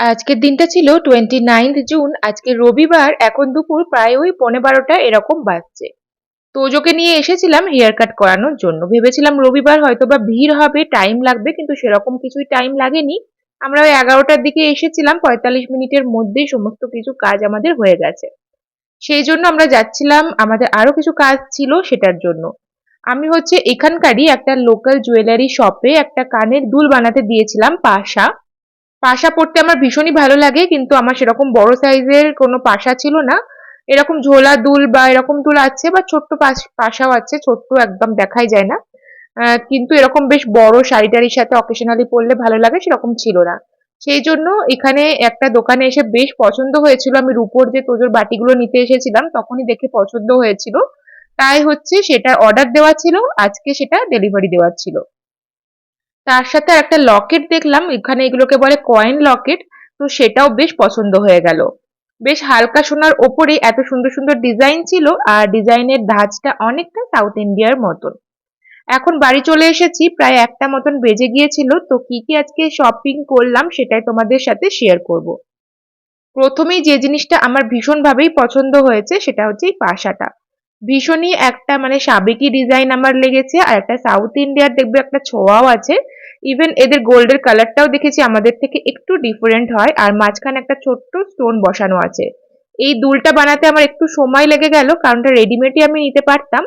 আজকের দিনটা ছিল টোয়েন্টি নাইন্থ জুন আজকে রবিবার, এখন দুপুর, প্রায় ওই পৌনে বারোটা এরকম বাজছে। তোজোকে নিয়ে এসেছিলাম হেয়ার কাট করানোর জন্য। ভেবেছিলাম রবিবার হয়তো বা ভিড় হবে টাইম লাগবে, কিন্তু সেরকম কিছুই টাইম লাগেনি। আমরা ওই এগারোটার দিকে এসেছিলাম, পঁয়তাল্লিশ মিনিটের মধ্যেই সমস্ত কিছু কাজ আমাদের হয়ে গেছে। সেই জন্য আমরা যাচ্ছিলাম, আমাদের আরও কিছু কাজ ছিল সেটার জন্য। আমি হচ্ছে এখানকারই একটা লোকাল জুয়েলারি শপে একটা কানের দুল বানাতে দিয়েছিলাম, পাশা। পাশা পরতে আমার ভীষণই ভালো লাগে, কিন্তু আমার সেরকম বড় সাইজের কোনো পাশা ছিল না। এরকম ঝোলা দুল বা এরকম দুল আছে বা ছোট্ট পাশ- পাশাও আছে, ছোট্ট একদম দেখাই যায় না। কিন্তু এরকম বেশ বড় শাড়ি টাড়ির সাথে অকেশনালি পরলে ভালো লাগে, সেরকম ছিল না। সেই জন্য এখানে একটা দোকানে এসে বেশ পছন্দ হয়েছিল। আমি রুপোর যে তোজোর বাটিগুলো নিতে এসেছিলাম, তখনই দেখে পছন্দ হয়েছিল। তাই হচ্ছে সেটা অর্ডার দেওয়া ছিল, আজকে সেটা ডেলিভারি দেওয়ার ছিল। তার সাথে একটা লকেট দেখলাম, এখানে এগুলোকে বলে কয়েন লকেট তো সেটাও বেশ পছন্দ হয়ে গেল। বেশ হালকা সোনার ওপরে এত সুন্দর সুন্দর ডিজাইন ছিল, আর ডিজাইনের ধাঁচটা অনেকটা সাউথ ইন্ডিয়ার মতন। এখন বাড়ি চলে এসেছি, প্রায় একটা মতন বেজে গিয়েছিল, তো কি কি আজকে শপিং করলাম সেটাই তোমাদের সাথে শেয়ার করব। প্রথমেই যে জিনিসটা আমার ভীষণভাবেই পছন্দ হয়েছে, সেটা হচ্ছে এই পাশাটা। ভীষণই একটা মানে সাবেকি ডিজাইন আমার লেগেছে, আর একটা সাউথ ইন্ডিয়ার দেখবে একটা ছোঁয়াও আছে ইভেন এদের গোল্ডের কালারটাও দেখেছি, আমাদের থেকে একটু ডিফারেন্ট হয়। আর মাঝখানে একটা ছোট্ট স্টোন বসানো আছে। এই দুলটা বানাতে আমার একটু সময় লেগে গেল, কারণটা রেডিমেডই আমি নিতে পারতাম।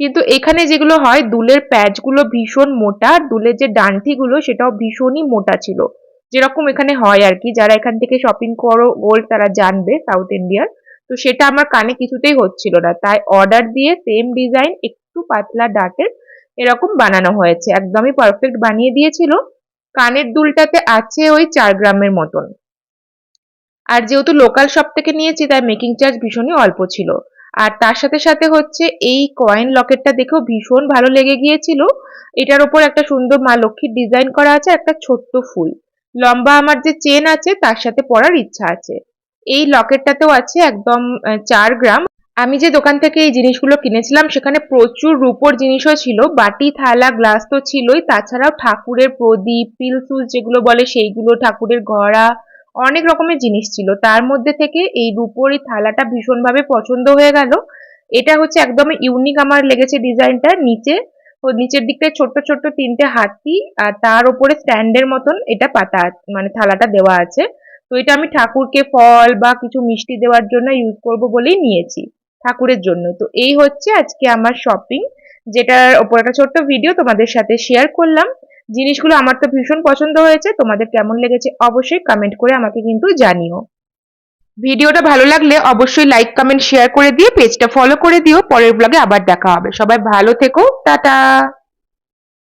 কিন্তু এখানে যেগুলো হয়, দুলের প্যাচগুলো ভীষণ মোটা, আর দুলের যে ডান্ঠিগুলো সেটাও ভীষণই মোটা ছিল। যেরকম এখানে হয় আর কি, যারা এখান থেকে শপিং করো গোল্ড তারা জানবে সাউথ ইন্ডিয়ার তো সেটা আমার কানে কিছুতেই হচ্ছিল না। তাই অর্ডার দিয়ে সেম ডিজাইন একটু পাতলা ডাটের এরকম বানানো হয়েছে। একদমই পারফেক্ট বানিয়ে দিয়েছিল। কানের দুলটাতে আছে ওই চার গ্রামের মতন। আর যেহেতু লোকাল শপ থেকে নিয়েছি, তাই মেকিং চার্জ ভীষণই অল্প ছিল। আর তার সাথে সাথে হচ্ছে এই কয়েন লকেটটা দেখেও ভীষণ ভালো লেগে গিয়েছিল। এটার ওপর একটা সুন্দর মা লক্ষ্মীর ডিজাইন করা আছে, একটা ছোট্ট ফুল। লম্বা আমার যে চেন আছে, তার সাথে পরার ইচ্ছা আছে। এই লকেটটাতেও আছে একদম চার গ্রাম। আমি যে দোকান থেকে এই জিনিসগুলো কিনেছিলাম, সেখানে প্রচুর রূপোর জিনিসও ছিল, বাটি, থালা, গ্লাস তো ছিলই, তাছাড়াও ঠাকুরের প্রদীপ পিলসুস যেগুলো বলে সেইগুলো, ঠাকুরের ঘড়া অনেক রকমের জিনিস ছিল। তার মধ্যে থেকে এই রূপোর এই থালাটা ভীষণভাবে পছন্দ হয়ে গেল। এটা হচ্ছে একদমই ইউনিক আমার লেগেছে ডিজাইনটা। নিচে, ও নিচের দিকটায় ছোট্ট ছোট্ট তিনটে হাতি আর তার ওপরে স্ট্যান্ডের মতন এটা পাতা মানে থালাটা দেওয়া আছে। তো এটা আমি ঠাকুরকে ফল বা কিছু মিষ্টি দেওয়ার জন্য ইউজ করব বলেই নিয়েছি। ঠাকুরের জন্য। তো এই হচ্ছে আজকে আমার শপিং যেটার ওপর একটা ছোট্ট ভিডিও তোমাদের সাথে শেয়ার করলাম। জিনিসগুলো আমার তো ভীষণ পছন্দ হয়েছে, তোমাদের কেমন লেগেছে অবশ্যই কমেন্ট করে আমাকে কিন্তু জানিও। ভিডিওটা ভালো লাগলে অবশ্যই লাইক কমেন্ট শেয়ার করে দিয়ে পেজটা ফলো করে দিও। পরের ব্লগে আবার দেখা হবে। সবাই ভালো থেকো, টাটা।